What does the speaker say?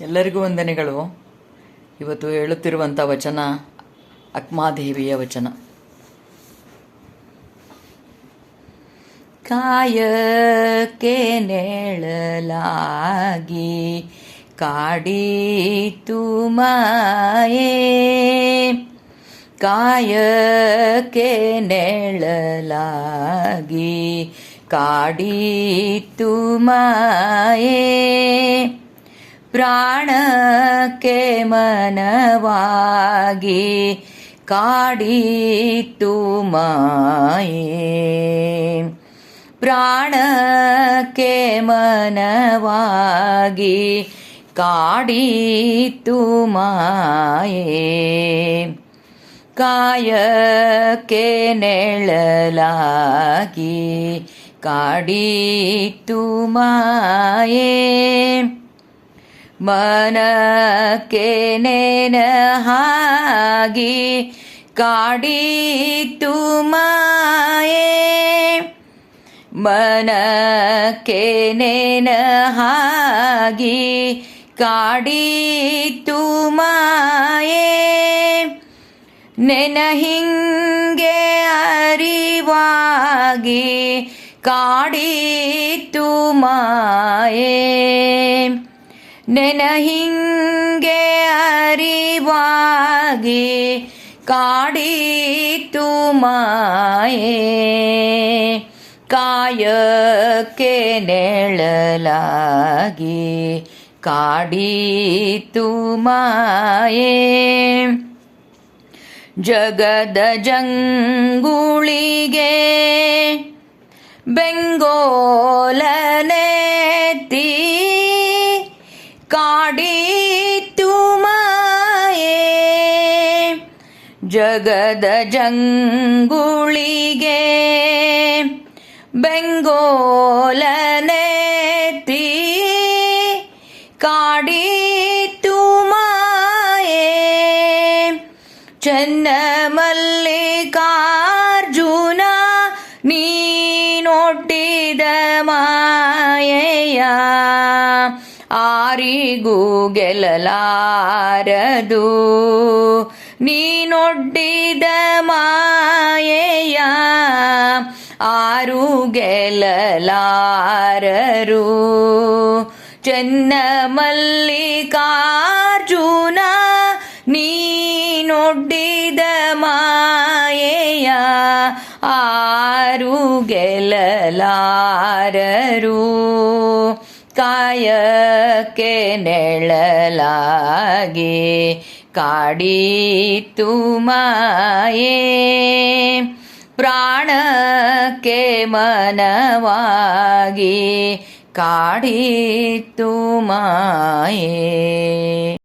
ಎಲ್ಲರಿಗೂ ವಂದನೆಗಳು. ಇವತ್ತು ಹೇಳುತ್ತಿರುವಂಥ ವಚನ ಅಕ್ಮಾದೇವಿಯ ವಚನ. ಕಾಯಕ್ಕೆ ನೆಳಲಾಗಿ ಕಾಡೀತು ಮಾಯೇ. ಕಾಯಕ್ಕೆ ನೆಳಲಾಗಿ ಕಾಡೀತು ಮಾಯೇ. ಪ್ರಾಣಕ್ಕೆ ಮನವಾಗಿ ಕಾಡಿತ್ತು ಮಾಯೆ. ಪ್ರಾಣಕ್ಕೆ ಮನವಾಗಿ ಕಾಡಿತ್ತು ಮಾಯೆ. ಕಾಯಕ್ಕೆ ನೆಳಲಾಗಿ ಕಾಡಿತ್ತು ಮಾಯೇ. ಮನಕ್ಕೆ ಹಾಗಿ ಕಾಡಿತು ಮಾಯೆ. ಮನಕ್ಕೆ ಹಾಗಿ ಕಾಡಿತು ಮಾಯೆ. ನೆನ ಹಿಂಗೆ ಅರಿವಾಗಿ ಕಾಡಿತು ಮಾಯೇ. ನೆನ ಹಿಂಗೆ ಅರಿವಾಗಿ ಕಾಡಿತು ಮಾಯೆ. ಕಾಯಕ್ಕೆ ನೆಳಲಾಗಿ ಕಾಡಿತು ಮಾಯೆ. ಜಗದ ಜಂಗುಳಿಗೆ ಬೆಂಗೋಲನೆತ್ತಿ ಜಗದ ಜಂಗುಳಿಗೆ ಬೆಂಗೋಲನೆತ್ತಿ ಕಾಡೀತು ಮಾಯೇ. ಚೆನ್ನ ಮಲ್ಲಿಕಾರ್ಜುನ ನೀನೊಡ್ಡಿದ ಮಾಯೆಯ. ಆರಿಗೂ ಗೆಲ್ಲಲಾರದು ನೀನೊಡ್ಡಿದ ಮಾಯೆಯ ಆರು ಗೆಲ್ಲಲಾರರು ಚೆನ್ನ ಮಲ್ಲಿಕಾರ್ಜುನ ನೀನೊಡ್ಡಿದ ಮಾಯೆಯ ಆರು ಗೆಲ್ಲಲಾರರು ಕಾಯಕ್ಕೆ ನೆಳಲಾಗಿ ಕಾಡೀತು ಮಾಯೇ ಪ್ರಾಣಕ್ಕೆ ಮನವಾಗಿ ಕಾಡೀತು ಮಾಯೇ